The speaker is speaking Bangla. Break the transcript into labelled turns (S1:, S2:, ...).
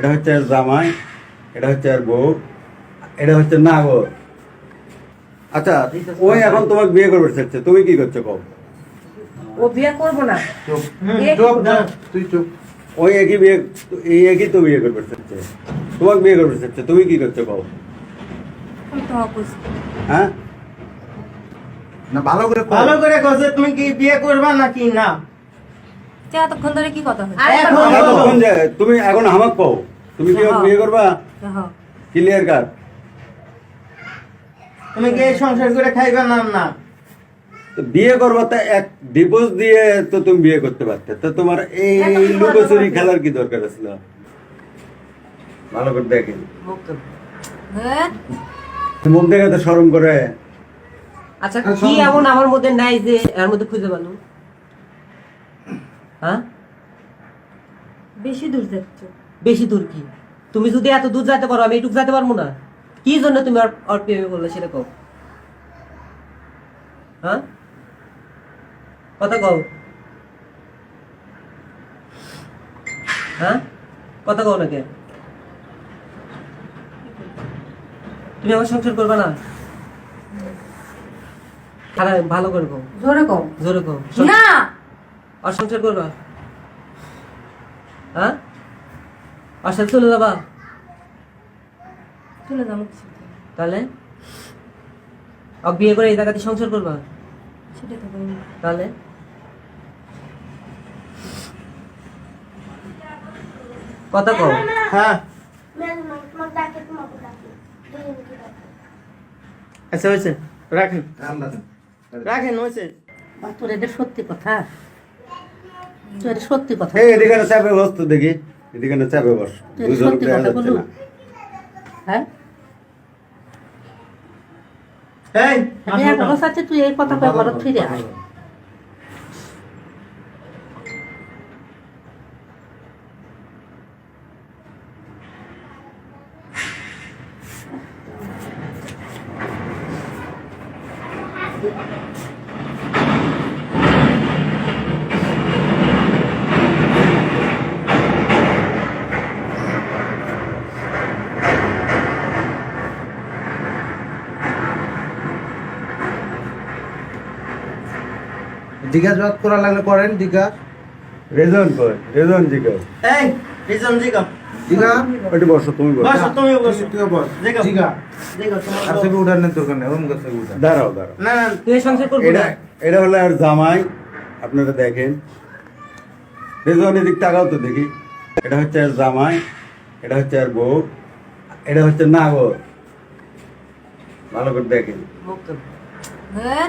S1: এটা হচ্ছে আর জামাই এটা হচ্ছে আর বউ এটা হচ্ছে নাগর। আচ্ছা ওই এখন তোমাকে বিয়ে করবে চাচ্ছে তুমি কি করছ কও?
S2: ও বিয়ে করব না।
S3: চুপ।
S2: এ
S3: চুপ
S2: না।
S3: তুই চুপ।
S1: ওই একই বিয়ে এই একই তো বিয়ে করবে চাচ্ছে তোমাকে বিয়ে করবে চাচ্ছে তুমি কি করছ হ্যাঁ?
S3: না ভালো করে
S4: ভালো করে কছে তুমি কি বিয়ে করবা নাকি না?
S2: তে এতক্ষণ ধরে কি কথা হচ্ছে
S1: যে তুমি এখন আমাকে কও। তুমি কি
S2: হ্যাঁ।
S1: বিয়ে করবা? ক্লিয়ার কাট
S4: তুমি কি সংসার করে খাইবা না না?
S1: বিয়ে করবা তা এক ডিভোর্স দিয়ে তো তুমি বিয়ে করতে পারতে। তো তোমার এই লুকোচুরি খেলার কি দরকার ছিল ভালো করে দেখেন।
S2: হ্যাঁ
S1: মুখ দেখে তো শরম করে।
S5: আচ্ছা কি এমন আমার মধ্যে নাই যে এর মধ্যে খুঁজে পেল? হ্যাঁ?
S2: বেশি দূর যাচ্ছ।
S5: বেশি দূর কি? তুমি যদি এত দূর যেতে পারো আমি যেতে পারব না? কি জন্য তুমি ওর প্রেমে বললে সেটা কও। হ্যাঁ? কথা কও। হ্যাঁ? কথা কও নাকি? তুমি আমার সংসার করবে না? ভালো করে কও।
S2: জোরে কম
S5: জোরে কও।
S2: না!
S5: আর সংসার করবা হ্যাঁ? আর সাথে চলে যাবা
S2: চলে যাব
S5: তাহলে? আর বিয়ে করে এই জায়গাতে সংসার করবা?
S2: সেটা তো
S5: তাহলে? কথা কও।
S4: হ্যাঁ। আচ্ছা হয়েছে। রাখেন। রাখেন হয়েছে।
S6: তোর এটা সত্যি কথা। সত্যি কথা।
S1: এই এদিকে না চাপে বস তো দেখি। এদিকে না চাপে বস। দুজন
S6: সত্যি কথা
S1: যাচ্ছে না।
S6: হ্যাঁ?
S4: এই
S6: আমি এখনও চাচ্ছি তুই এই কথা কয়ে ঘরত ফিরে আয়।
S3: জিজ্ঞাসাবাদ করা লাগলে করেন জিজ্ঞাসা
S1: রেজন কই রেজন জিজ্ঞাস
S4: এই রিজন জিগা
S3: জিজ্ঞা
S1: বসো তুমি বসো।
S4: বসো তুমি বসো।
S3: তুইও বস
S4: জিগা
S3: জিজ্ঞা
S4: জিগা
S3: আর দরকার নেই উঠা
S1: দাঁড়াও দাঁড়াও।
S4: না না।
S5: তুই সংসার করব
S1: এটা এটা হলো আর জামাই আপনারা দেখেন। রেজন এদিক তাকাও তো দেখি। এটা হচ্ছে আর জামাই এটা হচ্ছে আর বউ এটা হচ্ছে নাগর। ভালো করে দেখেন।
S2: হ্যাঁ